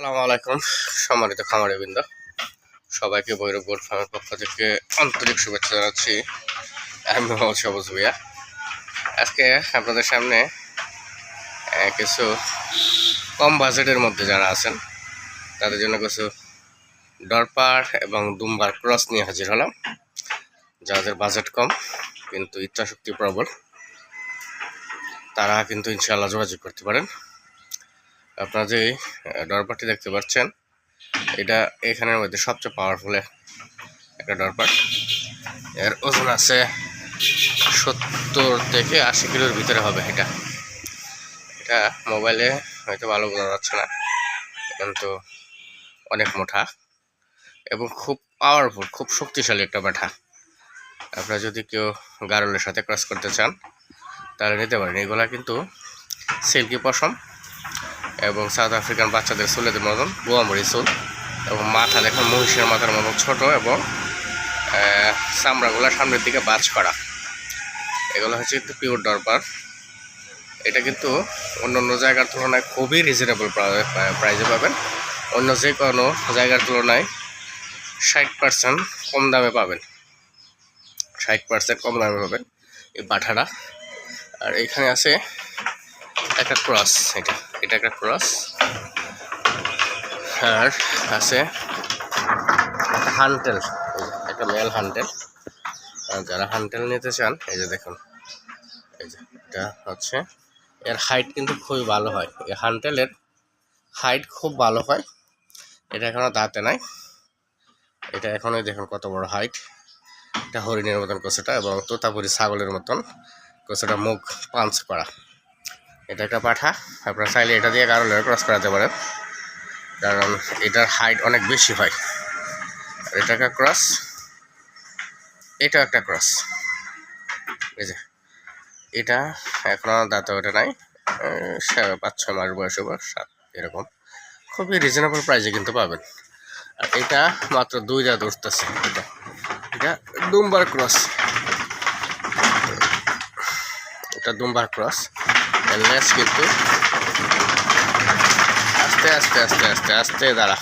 আসসালামু আলাইকুম, সম্মানিত খামারি বৃন্দ সবাইকে ভৈরব গোল্ড ফার্মের পক্ষ থেকে আন্তরিক শুভেচ্ছা জানাচ্ছি। আমি মোহাম্মদ সবুজ ভুইয়া। আজকে আপনাদের সামনে কিছু কম বাজেটের মধ্যে যারা আছেন, তাদের জন্য কিছু ডরপার এবং দুম্বার ক্রস নিয়ে হাজির হলাম। যাদের বাজেট কম, কিন্তু ইচ্ছাশক্তি প্রবল, তারা কিন্তু ইনশাআল্লাহ যোগাযোগ করতে পারেন। আপনারা যে ডরপারটি দেখতে পাচ্ছেন, এটা এখানের মধ্যে সবচেয়ে পাওয়ারফুল একটা ডরপার এর ওজন আছে সত্তর থেকে আশি কিলোর ভিতরে হবে এটা। এটা মোবাইলে হয়তো ভালো বোঝা যাচ্ছে না কিন্তু অনেক মোটা এবং খুব পাওয়ারফুল খুব শক্তিশালী একটা ব্যাঠা আপনারা যদি কেউ গারলের সাথে ক্রস করতে চান, তাহলে নিতে পারেন। এগুলা কিন্তু সিল্কি পশম এবং সাউথ আফ্রিকান বাচ্চাদের চুলেদের মতন, গোয়ামরি চুল, এবং মাথা দেখুন মহিষের মাথার মতন ছোট এবং চামড়াগুলো সামনের দিকে বাজ করা। এগুলো হচ্ছে কিন্তু পিওর ডরপার এটা কিন্তু অন্য অন্য জায়গার তুলনায় খুবই রিজনেবল প্রাইজে পাবেন। অন্য যে কোনো জায়গার তুলনায় ষাট পার্সেন্ট কম দামে পাবেন। ষাট পার্সেন্ট কম দামে পাবেন এই পাঠাটা আর এখানে আছে একটা ক্রস এটা। এটা একটা ক্রস। আর আছে হান্টেল একটা মেল হান্টেল। যারা হান্টেল নিতে চান, এই যে দেখুন, এই যে, এটা হচ্ছে, এর হাইট কিন্তু খুবই ভালো হয়। এই হান্টেলের হাইট খুব ভালো হয়। এটা এখনও দাঁতে নাই। এটা এখনই দেখুন কত বড় হাইট এটা হরিণের মতন কচুটা এবং তোতাপুরি ছাগলের মতন কচুটা মুখ পাঞ্চ করা। এটা একটা পাঠা। আপনারা চাইলে এটা দিয়ে কারও ক্রস করাতে পারেন। কারণ এটার হাইট অনেক বেশি হয়। এটা একটা ক্রস এটাও একটা ক্রস যে, এটা এখনও দাঁতে ওঠে নাই। পাঁচ ছয় মাস বয়স বা সাত, এরকম। খুবই রিজনেবল প্রাইসে কিন্তু পাবেন। আর এটা মাত্র দুই দাঁত উঠতেছে। এটা এটা দুমবার ক্রস এটা দুমবার ক্রস এর লেস কিন্তু আস্তে আস্তে আস্তে আস্তে আস্তে, দাঁড়া।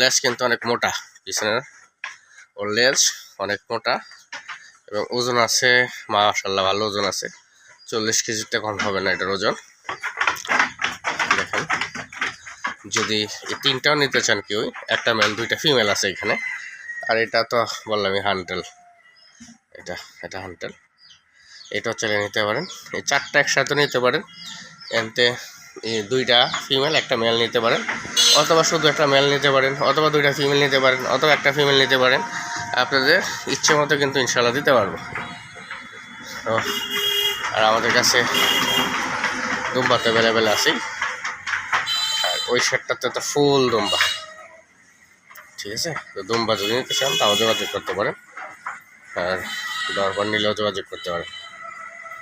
লেজ কিন্তু অনেক মোটা পিছনের ওর লেজ অনেক মোটা এবং ওজন আছে মাশাল্লাহ ভালো ওজন আছে। চল্লিশ কেজিতে কম হবে না এটার ওজন। দেখেন, যদি এই তিনটাও নিতে চান কেউ, একটা মেল দুইটা ফিমেল আছে এখানে। আর এটা তো বললামই হান্টেল এটা এটা হান্টেল এটাও চলে নিতে পারেন। এই চারটা একসাথে নিতে পারেন। এই দুইটা ফিমেল একটা মেল নিতে পারেন। অথবা শুধু একটা মেল নিতে পারেন, অথবা দুইটা ফিমেল নিতে পারেন, অথবা একটা ফিমেল নিতে পারেন। আপনাদের ইচ্ছে মতো কিন্তু ইনশাল্লাহ দিতে পারব। আর আমাদের কাছে দুম্বা তো অ্যাভেলেবেল আছেই। আর ওই সেটটাতে তো ফুল দুম্বা। ঠিক আছে? তো দুম্বা যদি নিতে চান, তাও যোগাযোগ করতে পারেন। আর দরবার নিলেও যোগাযোগ করতে পারেন।